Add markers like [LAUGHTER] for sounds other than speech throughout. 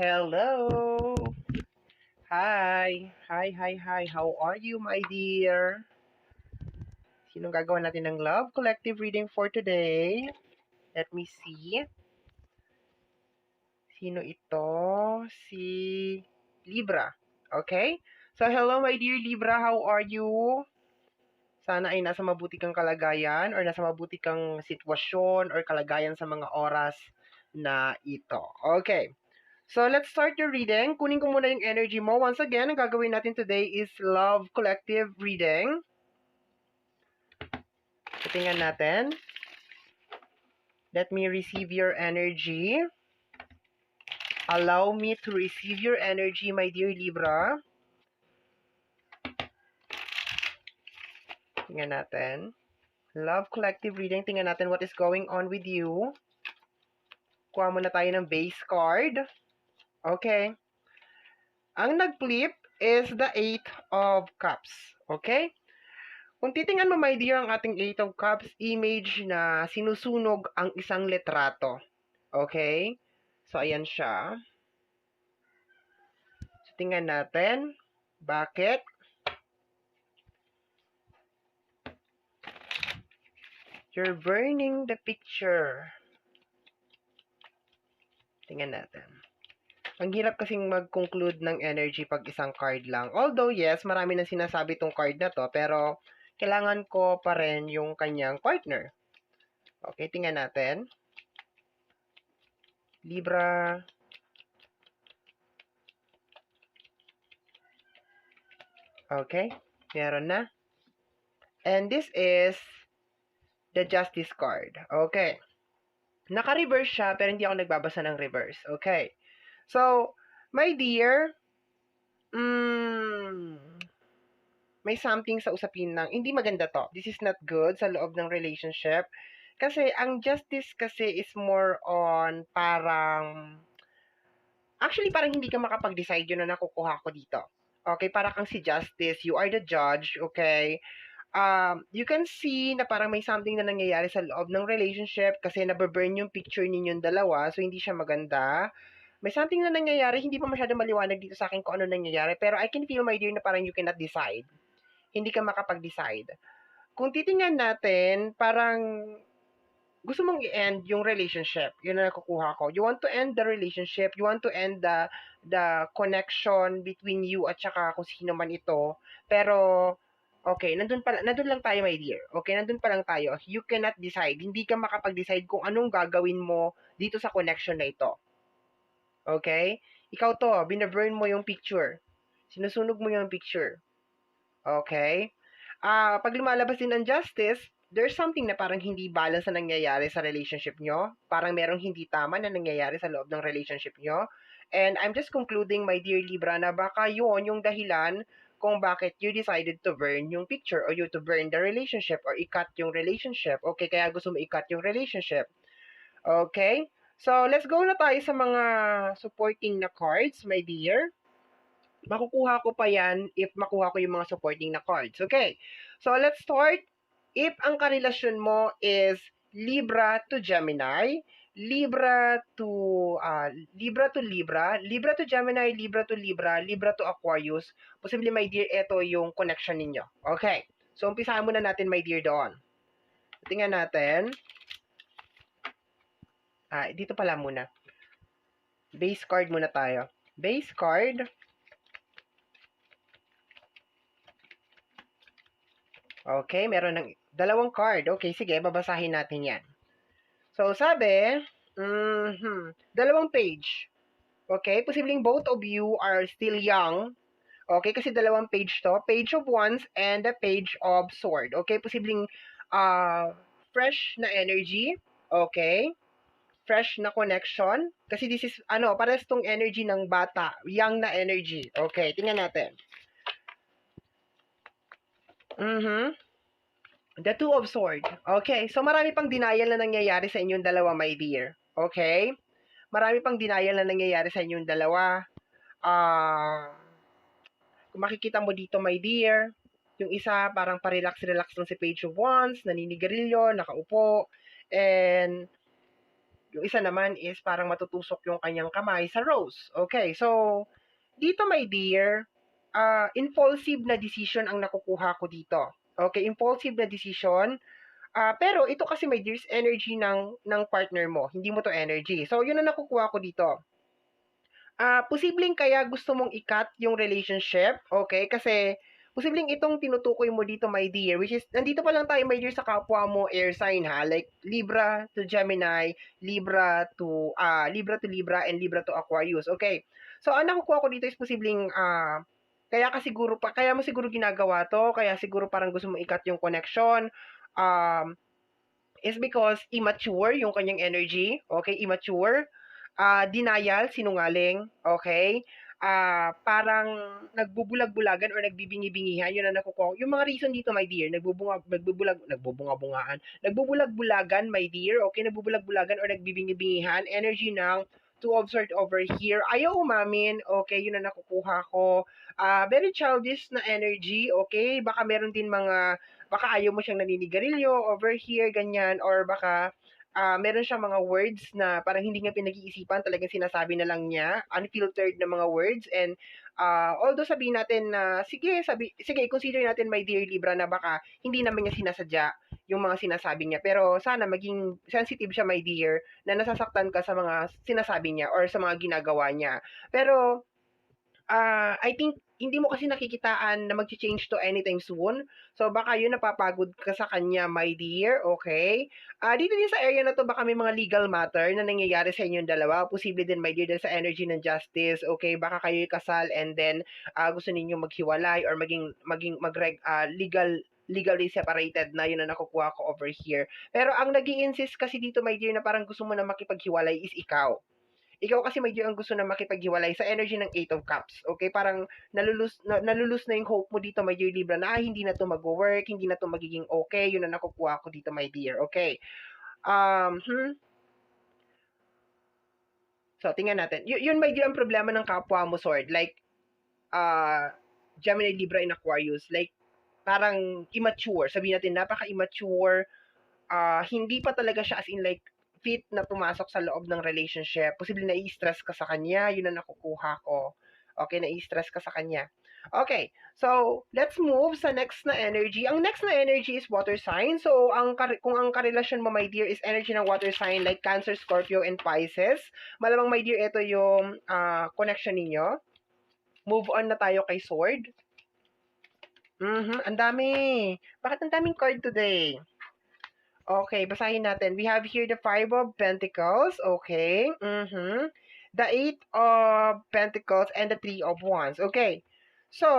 Hello. Hi. Hi, hi, hi. How are you, my dear? Sinong gagawa natin ng Love Collective reading for today? Let me see. Sino ito? Si Libra. Okay? So, hello, my dear Libra. How are you? Sana ay nasa mabuti kang kalagayan or nasa mabuti kang sitwasyon or kalagayan sa mga oras na ito. Okay. So, let's start your reading. Kunin ko muna yung energy mo. Once again, ang gagawin natin today is Love Collective Reading. Tingnan natin. Let me receive your energy. Allow me to receive your energy, my dear Libra. Tingnan natin. Love Collective Reading. Tingnan natin what is going on with you. Kuha muna tayo ng base card. Okay. Ang nag-flip is the Eight of Cups. Okay? Kung titingnan mo, my dear, ang ating Eight of Cups, image na sinusunog ang isang letrato. Okay? So, ayan siya. So, tingnan natin. Bakit? You're burning the picture. Tingnan natin. Ang hirap kasing mag-conclude ng energy pag isang card lang. Although, yes, marami nang sinasabi tong card na to, pero kailangan ko pa rin yung kanyang partner. Okay, tingnan natin. Libra. Okay, meron na. And this is the Justice card. Okay. Naka-reverse siya, pero hindi ako nagbabasa ng reverse. Okay. So, my dear, mm, may something sa usapin ng, hindi maganda to. This is not good sa loob ng relationship. Kasi, ang justice kasi is more on parang, actually, parang hindi ka makapag-decide yun na nakukuha ko dito. Okay, para kang si justice, you are the judge, okay? um, you can see na parang may something na nangyayari sa loob ng relationship kasi nababurn yung picture ninyong dalawa, so hindi siya maganda. May something na nangyayari, hindi pa masyado maliwanag dito sa akin kung ano nangyayari, pero I can feel, my dear, na parang you cannot decide. Hindi ka makapag-decide. Kung titingnan natin, parang gusto mong i-end yung relationship. Yun na nakukuha ko. You want to end the relationship. You want to end the the connection between you at saka kung sino man ito. Pero Okay, nandun, pa, nandun lang tayo, my dear. Okay, nandun pa lang tayo. You cannot decide. Hindi ka makapag-decide kung anong gagawin mo dito sa connection na ito. Okay? Ikaw to, binaburn mo yung picture. Sinusunog mo yung picture. Okay? Ah, uh, pag lumalabas din ang justice, there's something na parang hindi balance na nangyayari sa relationship nyo. Parang merong hindi tama na nangyayari sa loob ng relationship nyo. And I'm just concluding, my dear Libra, na baka yun yung dahilan kung bakit you decided to burn yung picture or you to burn the relationship or i-cut yung relationship. Okay, kaya gusto mo i-cut yung relationship. Okay? So, let's go na tayo sa mga supporting na cards, my dear. Makukuha ko pa yan if makuha ko yung mga supporting na cards. Okay? So, let's start. If ang karelasyon mo is Libra to Gemini, Libra to uh, Libra to Libra, Libra to Gemini, Libra to Libra, Libra to Aquarius. Posible, my dear, ito yung connection ninyo. Okay. So, umpisahan muna natin, my dear, doon. Tingnan natin. Ah, dito pala muna. Base card muna tayo. Base card. Okay, meron ng dalawang card. Okay, sige, babasahin natin yan. So, sabi, mm-hmm, dalawang page. Okay? Posibleng both of you are still young. Okay? Kasi dalawang page to. Page of Wands and the page of Sword. Okay? Posibleng uh, fresh na energy. Okay? Fresh na connection. Kasi this is, ano, pares tong energy ng bata. Young na energy. Okay? Tingnan natin. Mm-hmm. The Two of Swords. Okay, so marami pang denial na nangyayari sa inyong dalawa, my dear. Okay? Marami pang denial na nangyayari sa inyong dalawa. Ah... Uh, makikita mo dito, my dear, yung isa parang pa-relax-relax lang si Page of Wands, naninigarilyo, nakaupo, and Yung isa naman is parang matutusok yung kanyang kamay sa rose. Okay, so dito my dear, uh, impulsive na decision ang nakukuha ko dito. Okay, impulsive na decision. Uh, pero ito kasi my dear energy ng, ng partner mo. Hindi mo to energy. So, yun ang nakukuha ko dito. Uh, posibleng kaya gusto mong ikat yung relationship. Okay, kasi posibleng itong tinutukoy mo dito, my dear, which is, nandito pa lang tayo, my dear, sa kapwa mo air sign, ha? Like, Libra to Gemini, Libra to, uh, Libra to Libra, and Libra to Aquarius. Okay. So, ang nakukuha ko dito is posibleng, uh, kaya ka siguro, pa, kaya mo siguro ginagawa to, kaya siguro parang gusto mo ikat yung connection, um, is because immature yung kanyang energy, okay, immature, uh, denial, sinungaling, okay, uh, parang nagbubulag-bulagan or nagbibingi-bingihan, yun ang nakukuha. Yung mga reason dito, my dear, nagbubunga, nagbubulag, nagbubunga-bungaan, nagbubulag-bulagan, my dear, okay, nagbubulag-bulagan or nagbibingi-bingihan, energy ng two of swords over here. Ayaw umamin, okay, yun ang nakukuha ko. Uh, very childish na energy, okay, baka meron din mga, baka ayaw mo siyang naninigarilyo over here, ganyan, or baka uh, meron siyang mga words na parang hindi nga pinag-iisipan, talagang sinasabi na lang niya, unfiltered na mga words and uh, although sabihin natin na sige, sabi sige, consider natin my dear Libra na baka hindi naman niya sinasadya yung mga sinasabi niya. Pero sana maging sensitive siya my dear na nasasaktan ka sa mga sinasabi niya or sa mga ginagawa niya. Pero uh, I think hindi mo kasi nakikitaan na mag-change to anytime soon. So, baka yun napapagod ka sa kanya, my dear. Okay? Uh, dito din sa area na to, baka may mga legal matter na nangyayari sa inyong dalawa. Posible din, my dear, dahil sa energy ng justice. Okay? Baka kayo kasal and then uh, gusto ninyo maghiwalay or maging, maging mag uh, legal legally separated na yun na nakukuha ko over here. Pero ang nag insist kasi dito, my dear, na parang gusto mo na makipaghiwalay is ikaw. Ikaw kasi medyo ang gusto na makipaghiwalay sa energy ng Eight of Cups. Okay? Parang nalulus na, nalulus na yung hope mo dito, my dear Libra, na ah, hindi na to mag-work, hindi na to magiging okay. Yun na nakukuha ko dito, my dear. Okay? Um, hmm? So, tingnan natin. Y- yun, my dear, ang problema ng kapwa mo, Sword. Like, uh, Gemini, Libra, in Aquarius. Like, parang immature. Sabihin natin, napaka-immature. Uh, hindi pa talaga siya as in like fit na pumasok sa loob ng relationship. Posible na i-stress ka sa kanya, yun ang nakukuha ko. Okay, na i-stress ka sa kanya. Okay, so let's move sa next na energy. Ang next na energy is water sign. So, ang kung ang karelasyon mo, my dear, is energy ng water sign like Cancer, Scorpio, and Pisces. Malamang, my dear, ito yung uh, connection ninyo. Move on na tayo kay Sword. Mm-hmm, ang dami. Bakit ang daming card today? Okay, basahin natin. We have here the Five of Pentacles. Okay. Mm-hmm. The Eight of Pentacles and the Three of Wands. Okay. So,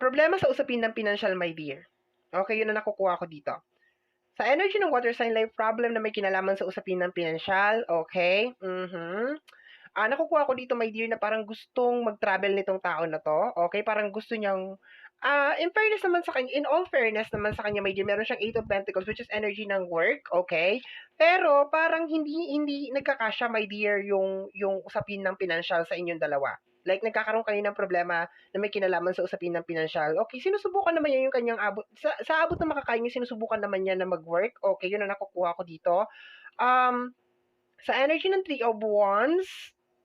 problema sa usapin ng financial, my dear. Okay, yun na nakukuha ko dito. Sa energy ng water sign life problem na may kinalaman sa usapin ng financial, okay? Mm-hmm. Ah, nakukuha ko dito, my dear, na parang gustong mag-travel nitong tao na to. Okay, parang gusto niyang Ah, in fairness naman sa kanya, in all fairness naman sa kanya, dear, meron siyang Eight of Pentacles, which is energy ng work, okay? Pero parang hindi hindi nagkakasya, my dear, yung yung usapin ng financial sa inyong dalawa. Like, nagkakaroon kayo ng problema na may kinalaman sa usapin ng financial. Okay, sinusubukan naman niya yung kanyang abot. Sa, sa abot na makakain niya, sinusubukan naman niya na mag-work. Okay, yun ang nakukuha ko dito. Um, sa energy ng Three of Wands,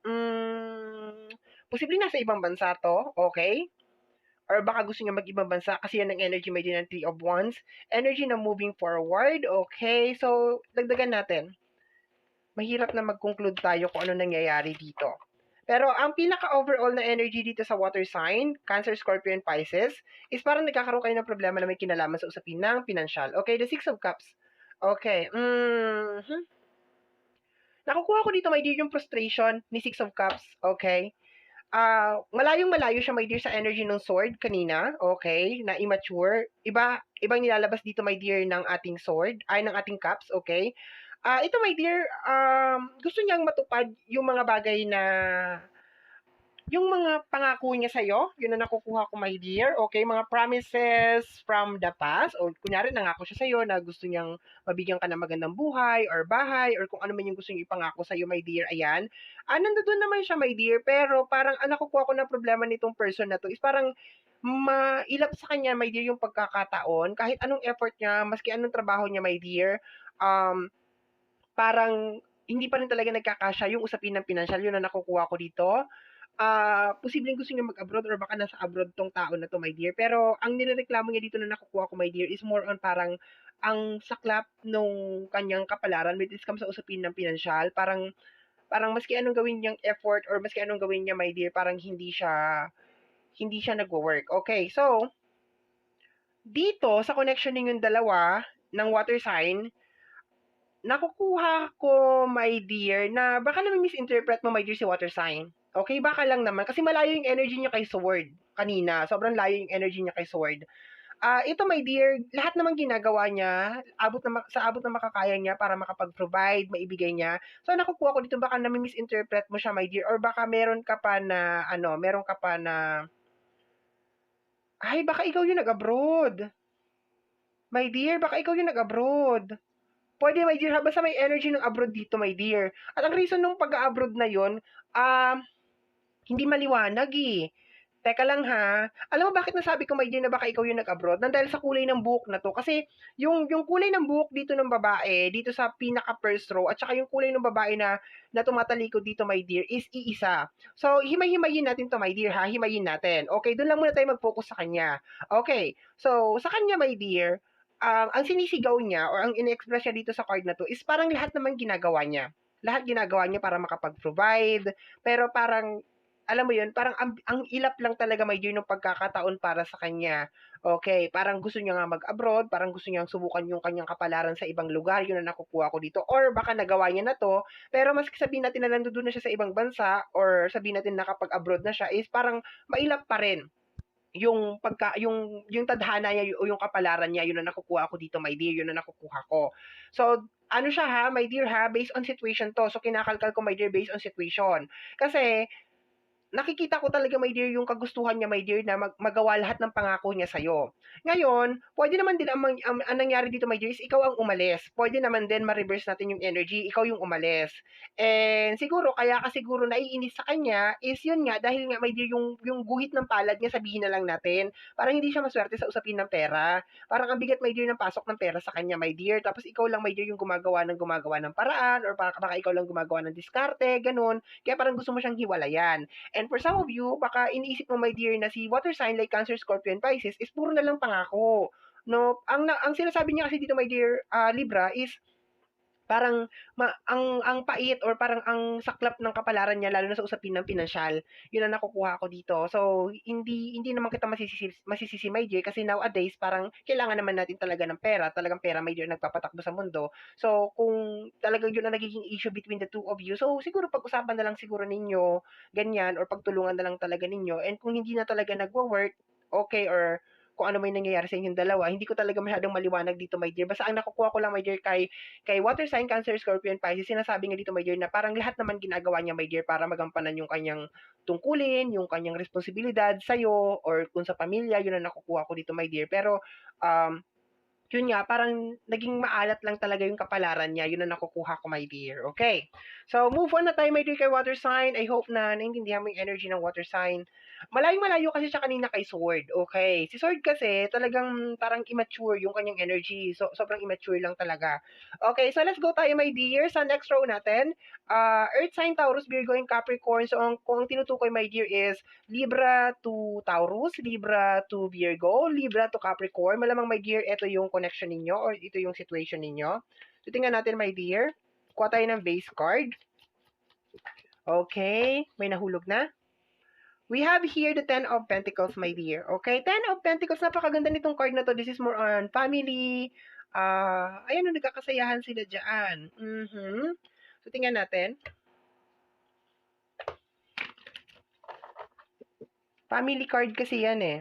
um, posibleng nasa ibang bansa to, okay? Or baka gusto niya mag-ibang bansa kasi yan ang energy din ng Three of Wands. Energy na moving forward. Okay, so dagdagan natin. Mahirap na mag-conclude tayo kung ano nangyayari dito. Pero ang pinaka-overall na energy dito sa water sign, Cancer, Scorpio, and Pisces, is parang nagkakaroon kayo ng problema na may kinalaman sa usapin ng financial. Okay, the Six of Cups. Okay. Mm-hmm. Nakukuha ko dito, my dear, yung frustration ni Six of Cups. Okay ah, malayong malayo siya, my dear, sa energy ng sword kanina, okay, na immature. Iba, ibang nilalabas dito, my dear, ng ating sword, ay, ng ating cups, okay. Ah, ito, my dear, um, gusto niyang matupad yung mga bagay na yung mga pangako niya sa'yo, yun na nakukuha ko, my dear. Okay, mga promises from the past. O kunyari, nangako siya sa'yo na gusto niyang mabigyan ka ng magandang buhay or bahay or kung ano man yung gusto niya ipangako sa'yo, my dear. Ayan. Ah, nandoon naman siya, my dear. Pero parang ang nakukuha ko na problema nitong person na to is parang mailap sa kanya, my dear, yung pagkakataon. Kahit anong effort niya, maski anong trabaho niya, my dear, um, parang hindi pa rin talaga nagkakasya yung usapin ng pinansyal, yun ang nakukuha ko dito. Ah, posibleng gusto niya mag-abroad or baka nasa abroad tong tao na 'to, my dear. Pero ang nirereklamo niya dito na nakukuha ko, my dear, is more on parang ang saklap nung kanyang kapalaran when it comes sa usapin ng pinansyal. Parang parang maski anong gawin niyang effort or maski anong gawin niya, my dear, parang hindi siya hindi siya nagwo-work. Okay, so dito sa connection ninyong dalawa ng water sign, nakukuha ko, my dear, na baka naman misinterpret mo, my dear, si water sign. Okay, baka lang naman. Kasi malayo yung energy niya kay Sword kanina. Sobrang layo yung energy niya kay Sword. Ah, ito my dear, lahat naman ginagawa niya, abot na sa abot na makakaya niya para makapag-provide, maibigay niya. So nakukuha ko dito baka nami-misinterpret mo siya my dear or baka meron ka pa na ano, meron ka pa na ay baka ikaw yung nag-abroad. My dear, baka ikaw yung nag-abroad. Pwede, my dear? Basta may energy ng abroad dito, my dear. At ang reason nung pag-abroad na yon, ah, hindi maliwanag eh. Teka lang ha. Alam mo bakit nasabi ko may dear na baka ikaw yung nag-abroad? Nang dahil sa kulay ng buhok na to. Kasi yung, yung kulay ng buhok dito ng babae, dito sa pinaka first row, at saka yung kulay ng babae na, na tumatalikod dito, my dear, is iisa. So, himay-himayin natin to, my dear, ha? Himayin natin. Okay, doon lang muna tayo mag-focus sa kanya. Okay, so, sa kanya, my dear, um, ang sinisigaw niya or ang in-express niya dito sa card na to is parang lahat naman ginagawa niya. Lahat ginagawa niya para makapag-provide, pero parang alam mo yun, parang ang, ang ilap lang talaga may dear ng pagkakataon para sa kanya. Okay, parang gusto niya nga mag-abroad, parang gusto niyang subukan yung kanyang kapalaran sa ibang lugar, yun ang nakukuha ko dito. Or baka nagawa niya na to, pero mas sabihin natin na nandoon na siya sa ibang bansa, or sabihin natin nakapag-abroad na siya, is parang mailap pa rin yung pagka yung yung tadhana niya o yung kapalaran niya yun ang nakukuha ko dito my dear yun ang nakukuha ko so ano siya ha my dear ha based on situation to so kinakalkal ko my dear based on situation kasi nakikita ko talaga, my dear, yung kagustuhan niya, my dear, na mag- magawa lahat ng pangako niya sa'yo. Ngayon, pwede naman din, ang, ang, ang nangyari dito, my dear, is ikaw ang umalis. Pwede naman din ma-reverse natin yung energy, ikaw yung umalis. And siguro, kaya ka siguro naiinis sa kanya, is yun nga, dahil nga, my dear, yung, yung guhit ng palad niya, sabihin na lang natin, parang hindi siya maswerte sa usapin ng pera. Parang ang bigat, my dear, ng pasok ng pera sa kanya, my dear. Tapos ikaw lang, my dear, yung gumagawa ng gumagawa ng paraan, or baka, baka ikaw lang gumagawa ng diskarte, ganun. Kaya parang gusto mo siyang hiwalayan. And for some of you, baka iniisip mo, my dear, na si water sign like Cancer, Scorpion, Pisces is puro na lang pangako. No, ang ang sinasabi niya kasi dito, my dear uh, Libra, is parang ma, ang ang pait or parang ang saklap ng kapalaran niya lalo na sa usapin ng pinansyal. Yun ang nakukuha ko dito. So hindi hindi naman kita masisisi masisisi my dear kasi nowadays parang kailangan naman natin talaga ng pera. Talagang pera my dear nagpapatakbo sa mundo. So kung talagang yun ang nagiging issue between the two of you, so siguro pag-usapan na lang siguro ninyo ganyan or pagtulungan na lang talaga ninyo. And kung hindi na talaga nagwo-work, okay or kung ano may nangyayari sa inyong dalawa. Hindi ko talaga masyadong maliwanag dito, my dear. Basta ang nakukuha ko lang, my dear, kay, kay Water Sign, Cancer, Scorpion, Pisces, sinasabi nga dito, my dear, na parang lahat naman ginagawa niya, my dear, para magampanan yung kanyang tungkulin, yung kanyang responsibilidad sa'yo, or kung sa pamilya, yun ang nakukuha ko dito, my dear. Pero, um, yun nga, parang naging maalat lang talaga yung kapalaran niya. Yun ang nakukuha ko, my dear. Okay. So, move on na tayo, my dear, kay water sign. I hope na naintindihan mo yung energy ng water sign. Malayong malayo kasi siya kanina kay Sword. Okay. Si Sword kasi talagang parang immature yung kanyang energy. So, sobrang immature lang talaga. Okay. So, let's go tayo, my dear, sa next row natin. Uh, Earth sign, Taurus, Virgo, and Capricorn. So, ang, kung ang tinutukoy, my dear, is Libra to Taurus, Libra to Virgo, Libra to Capricorn. Malamang, my dear, ito yung connection ninyo or ito yung situation ninyo. So, tingnan natin, my dear. Kuha tayo ng base card. Okay. May nahulog na. We have here the Ten of Pentacles, my dear. Okay? Ten of Pentacles, napakaganda nitong card na to. This is more on family. Uh, ayan, nagkakasayahan sila dyan. Mm-hmm. So, tingnan natin. Family card kasi yan eh.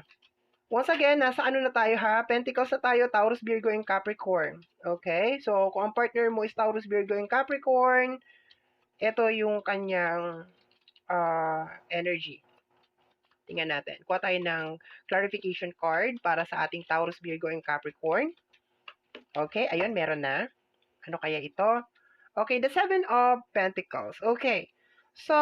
Once again, nasa ano na tayo ha? Pentacles na tayo, Taurus, Virgo, and Capricorn. Okay? So, kung ang partner mo is Taurus, Virgo, and Capricorn, ito yung kanyang uh, energy. Tingnan natin. Kuha tayo ng clarification card para sa ating Taurus, Virgo, and Capricorn. Okay, ayun, meron na. Ano kaya ito? Okay, the Seven of Pentacles. Okay. So,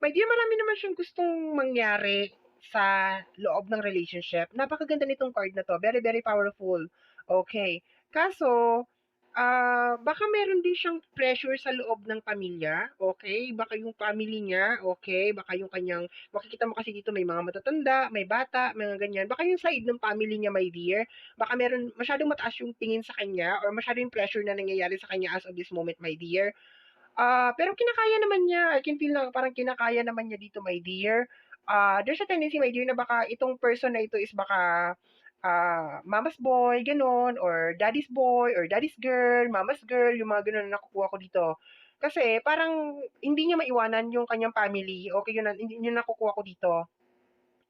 my dear, marami naman siyang gustong mangyari sa loob ng relationship. Napakaganda nitong card na to. Very, very powerful. Okay. Kaso, Ah, baka meron din siyang pressure sa loob ng pamilya, okey? Baka yung family niya, okey? Baka yung kanyang makikita mo kasi dito may mga matatanda, may bata, mga ganyan. Baka yung side ng family niya, my dear, baka meron masyadong mataas yung tingin sa kanya or masyado yung pressure na nangyayari sa kanya as of this moment, my dear. Ah, pero kinakaya naman niya. I can feel na parang kinakaya naman niya dito, my dear. Ah, there's a tendency, my dear, na baka itong person na ito is baka, ah, mama's boy, gano'n, or daddy's boy, or daddy's girl, mama's girl, yung mga gano'n na nakukuha ko dito. Kasi parang hindi niya maiwanan yung kanyang family, okey yun yun yung nakukuha ko dito.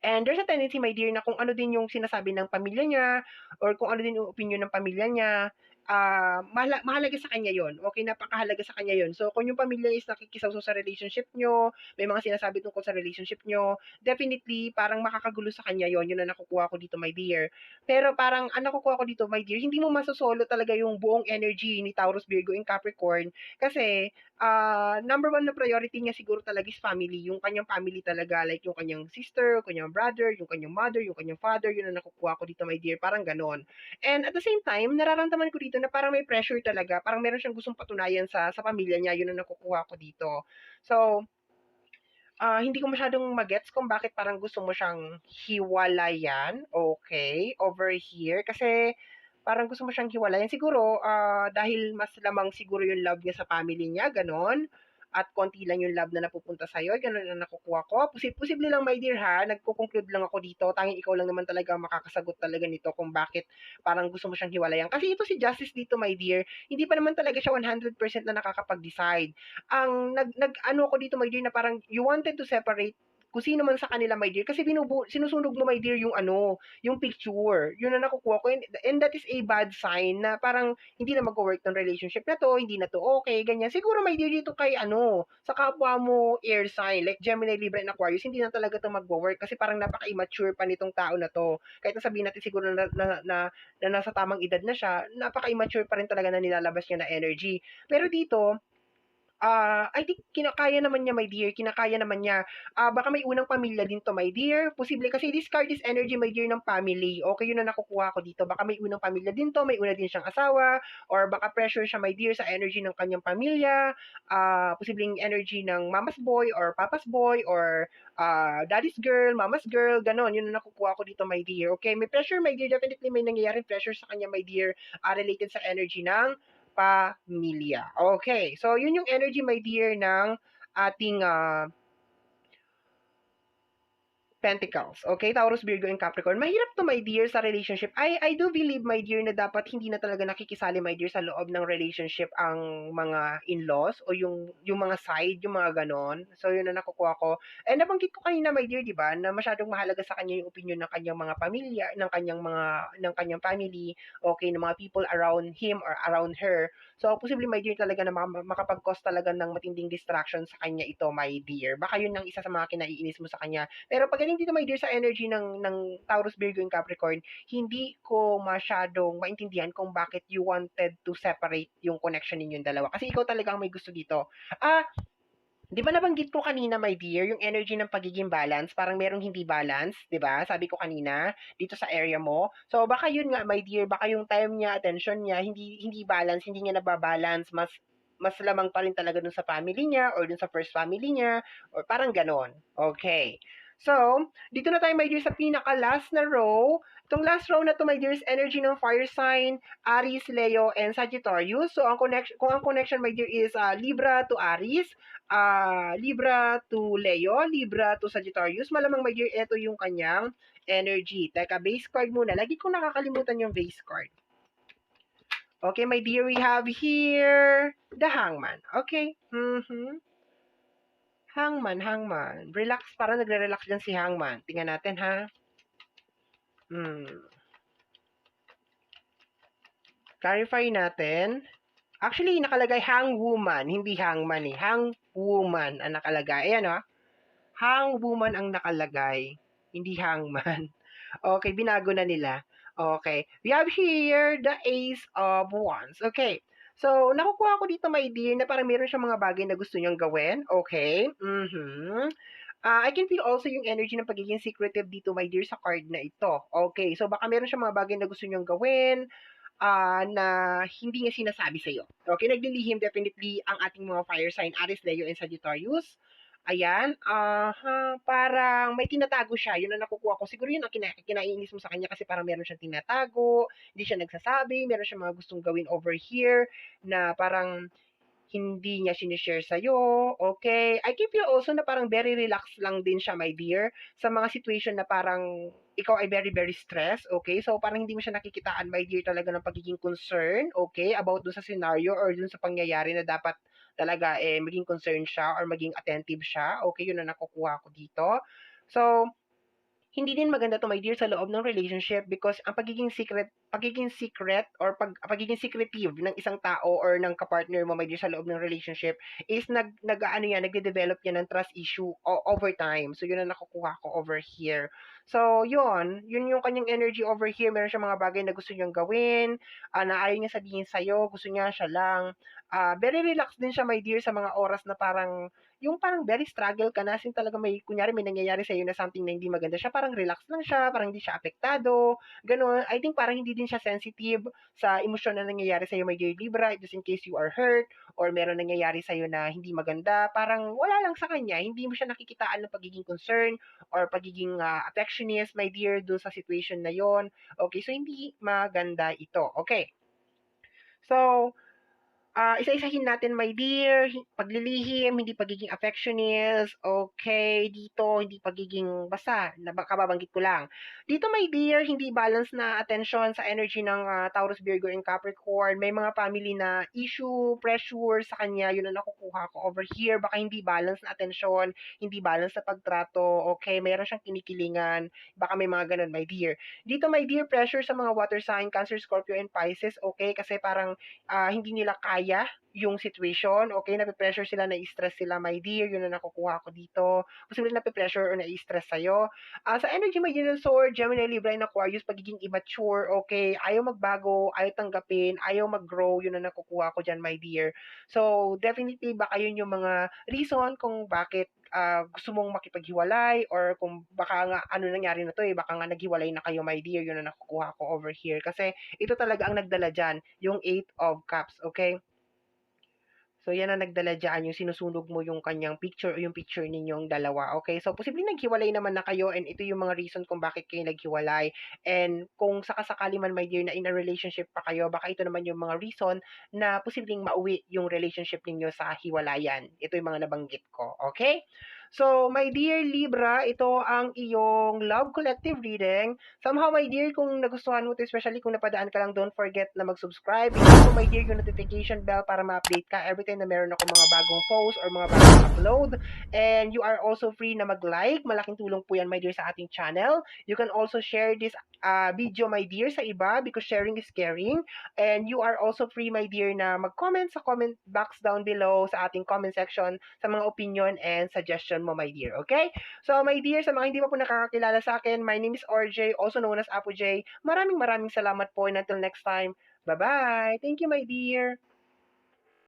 And there's a tendency, my dear, na kung ano din yung sinasabi ng pamilya niya or kung ano din yung opinyon ng pamilya niya, mahala mahalaga sa kanya yun, okey, napakahalaga sa kanya yun. So, kung yung pamilya is nakikisawsaw sa relationship niyo, may mga sinasabi tungkol sa relationship niyo, definitely parang makakagulo sa kanya yun, yun ang nakukuha ko dito, my dear. Pero parang ang nakukuha ko dito, my dear, hindi mo masosolo talaga yung buong energy ni Taurus, Virgo, and Capricorn kasi, ah, number one na priority niya siguro talaga is family, yung kanyang family talaga, like yung kanyang sister, kanyang brother, yung kanyang mother, yung kanyang father, yun ang nakukuha ko dito, my dear, parang gano'n. And at the same time, nararamdaman ko dito na parang may pressure talaga, parang meron siyang gustong patunayan sa sa pamilya niya, yun ang nakukuha ko dito. So, ah, hindi ko masyadong ma-gets kung bakit parang gusto mo siyang hiwalayan, okey, over here. Kasi parang gusto mo siyang hiwalayan. Siguro, ah, dahil mas lamang siguro yung love niya sa family niya, gano'n, at konti lang yung love na napupunta sa'yo, gano'n ang nakukuha ko. Posi posible lang, my dear, ha, nagko-conclude lang ako dito, tanging ikaw lang naman talaga makakasagot talaga nito kung bakit parang gusto mo siyang hiwalayan. Kasi ito si Justice dito, my dear, hindi pa naman talaga siya 100% na nakakapag-decide. Ang nag nag-ano ako dito, my dear, na parang you wanted to separate kung sino man sa kanila, my dear, kasi binubu sinusunog mo, my dear, yung ano, yung picture. Yun ang nakukuha ko and and that is a bad sign na parang hindi na magwo-work 'tong relationship na 'to, hindi na 'to okey, ganyan. Siguro, my dear, dito kay ano, sa kapwa mo air sign like Gemini, Libra, and Aquarius, hindi na talaga 'to magwo-work kasi parang napaka-immature pa nitong tao na 'to. Kahit na sabihin natin siguro na na na na nasa tamang edad na siya, napaka-immature pa rin talaga na nilalabas niya na energy. Pero dito, ah, I think kinakaya naman niya, my dear, kinakaya naman niya. Ah, baka may unang pamilya din 'to, my dear. Posible kasi this card is energy, my dear, ng family. Okey yun ang nakukuha ko dito. Baka may unang pamilya din 'to, may una din siyang asawa or baka pressure siya, my dear, sa energy ng kanyang pamilya. Ah, posibleng energy ng mama's boy or papa's boy or, ah, daddy's girl, mama's girl, gano'n. Yun ang nakukuha ko dito, my dear, okey? May pressure, my dear, definitely may nangyayaring pressure sa kanya, my dear, ah, related sa energy ng pamilya. Okey, so yun yung energy, my dear, ng ating, ah Pentacles, okey, Taurus, Virgo, and Capricorn. Mahirap 'to, my dear, sa relationship. I I do believe, my dear, na dapat hindi na talaga nakikisali, my dear, sa loob ng relationship ang mga in-laws o yung yung mga side, yung mga gano'n. So yun ang nakukuha ko. And nabanggit ko kanina, my dear, 'di ba, na masyadong mahalaga sa kanya yung opinyon ng kanyang mga pamilya, ng kanyang mga ng kanyang family, okey, ng mga people around him or around her. So posible, my dear, talaga na maka makapag-cause talaga ng matinding distraction sa kanya ito, my dear. Baka yun ang isa sa mga kinaiinis mo sa kanya. Pero pagdating dito, my dear, sa energy ng ng Taurus, Virgo, and Capricorn, hindi ko masyadong maintindihan kung bakit you wanted to separate yung connection ninyong dalawa. Kasi ikaw talaga ang may gusto dito. Ah, 'di ba nabanggit ko kanina, my dear, yung energy ng pagiging balance, parang merong hindi balance, 'di ba? Sabi ko kanina, dito sa area mo. So baka yun nga, my dear, baka yung time niya, attention niya, hindi hindi balance, hindi niya naba-balance, mas mas lamang pa rin talaga dun sa family niya or dun sa first family niya or parang gano'n. Okey. So, dito na tayo, my dear, sa pinaka-last na row. Itong last row na 'to, my dear, is energy ng fire sign, Aries, Leo, and Sagittarius. So, ang connection kung ang connection, my dear, is, ah, Libra to Aries, ah, Libra to Leo, Libra to Sagittarius, malamang, my dear, eto yung kanyang energy. Teka, base card muna. Lagi kong nakakalimutan yung base card. Okay, my dear, we have here the Hangman. Okay, mhm. Hangman, Hangman. Relax, parang nagre-relax diyan si Hangman. Tingnan natin, ha. Hmm. Clarify natin. Actually, nakalagay Hangwoman, hindi Hangman, eh. Hangwoman ang nakalagay. Ayan, oh. Hangwoman ang nakalagay, hindi Hangman. [LAUGHS] Okay, binago na nila. Okay. We have here the Ace of Wands. Okay. So, nakukuha ko dito, my dear, na parang meron siyang mga bagay na gusto niyang gawin. Okay. Mhm. Ah, I can feel also yung energy ng pagiging secretive dito, my dear, sa card na ito. Okay. So, baka meron siyang mga bagay na gusto niyang gawin. Ah, na hindi niya sinasabi sa'yo. Okay, naglilihim definitely ang ating mga fire sign, Aries, Leo, and Sagittarius. Ayan, aha, parang may tinatago siya, yun ang nakukuha ko. Siguro yun ang kina kinaiinis mo sa kanya kasi parang meron siyang tinatago, hindi siya nagsasabi, meron siyang mga gustong gawin over here na parang hindi niya sinishare sa'yo, okay? I keep you also na parang very relaxed lang din siya, my dear, sa mga situation na parang ikaw ay very, very stressed, okay? So, parang hindi mo siya nakikitaan, my dear, talaga ng pagiging concern, okay? About dun sa scenario or dun sa pangyayari na dapat talaga eh maging concerned siya or maging attentive siya, okay? Yun ang nakukuha ko dito. So, hindi din maganda to my dear sa loob ng relationship because ang pagiging secret pagiging secret or pag pagiging secretive ng isang tao or ng kapartner mo my dear sa loob ng relationship is nag nag ano yan nagde-develop yan ng trust issue o- over time. So yun ang nakukuha ko over here. So yun yun yung kanyang energy over here. Meron siyang mga bagay na gusto niyang gawin uh, na ayaw niya sabihin sa'yo gusto niya siya lang. Uh, very relaxed din siya my dear sa mga oras na parang yung parang very struggle ka na, sin talaga may, kunyari may nangyayari sa'yo na something na hindi maganda siya, parang relax lang siya, parang hindi siya apektado, ganun. I think parang hindi din siya sensitive sa emosyon na nangyayari sa'yo, my dear Libra, just in case you are hurt, or meron nangyayari sa'yo na hindi maganda, parang wala lang sa kanya, hindi mo siya nakikitaan ng pagiging concern, or pagiging uh, affectionist, my dear, dun sa situation na yon Okay, so hindi maganda ito. Okay. So, uh, isa-isahin natin, my dear, paglilihim, hindi pagiging affectionist, okay, dito, hindi pagiging, basta, kababanggit ko lang. Dito, my dear, hindi balance na attention sa energy ng uh, Taurus, Virgo, and Capricorn. May mga family na issue, pressure sa kanya, yun ang nakukuha ko over here. Baka hindi balance na attention, hindi balance na pagtrato, okay, mayroon siyang kinikilingan, baka may mga ganun, my dear. Dito, my dear, pressure sa mga water sign, Cancer, Scorpio, and Pisces, okay, kasi parang uh, hindi nila kaya kaya yung situation, okay, nape-pressure sila, na-stress sila, my dear, yun ang nakukuha ko dito. Posible nape-pressure or na-stress sa'yo. Uh, sa energy, dear sword, Gemini, Libra, and Aquarius, pagiging immature, okay, ayaw magbago, ayaw tanggapin, ayaw mag-grow, yun ang nakukuha ko dyan, my dear. So, definitely, baka yun yung mga reason kung bakit uh, gusto mong makipaghiwalay or kung baka nga ano nangyari na to eh, baka nga naghiwalay na kayo my dear, yun ang nakukuha ko over here. Kasi ito talaga ang nagdala dyan, yung 8 of cups, okay? So, yan ang nagdala dyan, yung sinusunog mo yung kanyang picture o yung picture ninyong dalawa. Okay? So, posibleng naghiwalay naman na kayo and ito yung mga reason kung bakit kayo naghiwalay. And kung sakasakali man, my dear, na in a relationship pa kayo, baka ito naman yung mga reason na posibleng mauwi yung relationship ninyo sa hiwalayan. Ito yung mga nabanggit ko. Okay? So, my dear Libra, ito ang iyong Love Collective reading. Somehow, my dear, kung nagustuhan mo ito, especially kung napadaan ka lang, don't forget na mag-subscribe. Ito, my dear, yung notification bell para ma-update ka every time na meron ako mga bagong post or mga bagong upload. And you are also free na mag-like. Malaking tulong po yan, my dear, sa ating channel. You can also share this uh, video, my dear, sa iba because sharing is caring. And you are also free, my dear, na mag-comment sa comment box down below sa ating comment section sa mga opinion and suggestion mo, my dear. Okay? So, my dear, sa mga hindi pa po nakakakilala sa akin, my name is RJ, also known as Apo J. Maraming maraming salamat po and until next time, bye-bye. Thank you, my dear.